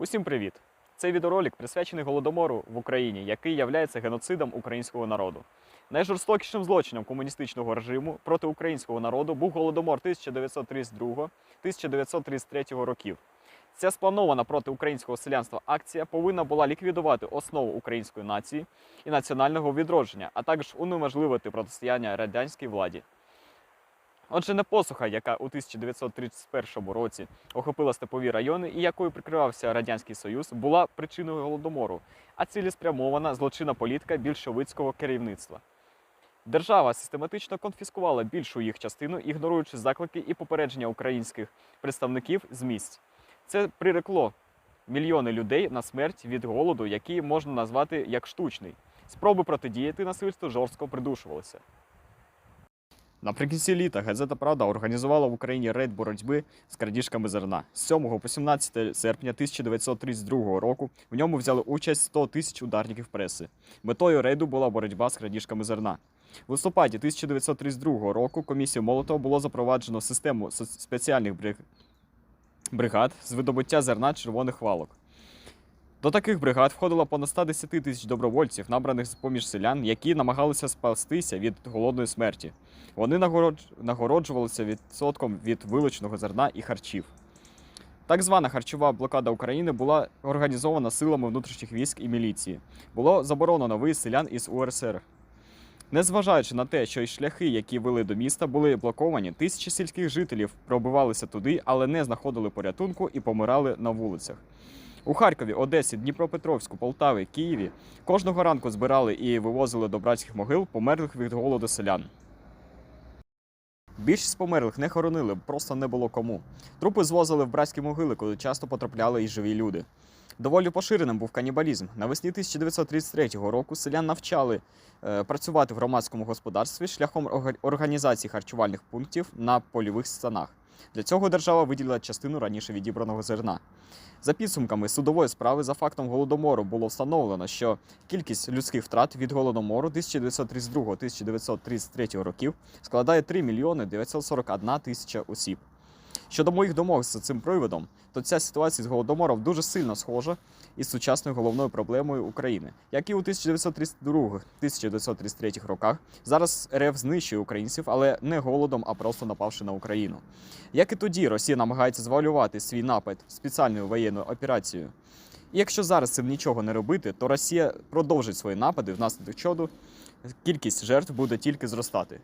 Усім привіт! Цей відеоролик присвячений голодомору в Україні, який являється геноцидом українського народу. Найжорстокішим злочином комуністичного режиму проти українського народу був голодомор 1932-1933 років. Ця спланована проти українського селянства акція повинна була ліквідувати основу української нації і національного відродження, а також унеможливити протистояння радянській владі. Отже, не посуха, яка у 1931 році охопила степові райони і якою прикривався Радянський Союз, була причиною голодомору, а цілеспрямована злочинна політика більшовицького керівництва. Держава систематично конфіскувала більшу їх частину, ігноруючи заклики і попередження українських представників з місць. Це прирекло мільйони людей на смерть від голоду, який можна назвати як штучний. Спроби протидіяти насильству жорстко придушувалися. Наприкінці літа газета Правда організувала в Україні рейд боротьби з крадіжками зерна. З 7 по 17 серпня 1932 року в ньому взяли участь 100 тисяч ударників преси. Метою рейду була боротьба з крадіжками зерна. В листопаді 1932 року комісією Молотова було запроваджено систему спеціальних бригад з видобуття зерна червоних валок. До таких бригад входило понад 110 тисяч добровольців, набраних з поміж селян, які намагалися спастися від голодної смерті. Вони нагороджувалися відсотком від вилученого зерна і харчів. Так звана харчова блокада України була організована силами внутрішніх військ і міліції. Було заборонено виїзд селян із УРСР. Незважаючи на те, що й шляхи, які вели до міста, були блоковані, тисячі сільських жителів пробивалися туди, але не знаходили порятунку і помирали на вулицях. У Харкові, Одесі, Дніпропетровську, Полтаві, Києві кожного ранку збирали і вивозили до братських могил померлих від голоду селян. Більшість померлих не хоронили, просто не було кому. Трупи звозили в братські могили, куди часто потрапляли і живі люди. Доволі поширеним був канібалізм. Навесні 1933 року селян навчали е, працювати в громадському господарстві шляхом організації харчувальних пунктів на польових станах. Для цього держава виділила частину раніше відібраного зерна. За підсумками судової справи за фактом голодомору було встановлено, що кількість людських втрат від голодомору 1932-1933 років складає 3 мільйони 941 тисяча осіб. Щодо моїх думок з цим приводом, то ця ситуація з голодомором дуже сильно схожа із сучасною головною проблемою України, як і у 1932-1933 роках. Зараз РФ знищує українців, але не голодом, а просто напавши на Україну. Як і тоді, Росія намагається звалювати свій напад спеціальною воєнною операцією. І якщо зараз цим нічого не робити, то Росія продовжить свої напади, внаслідок чого кількість жертв буде тільки зростати.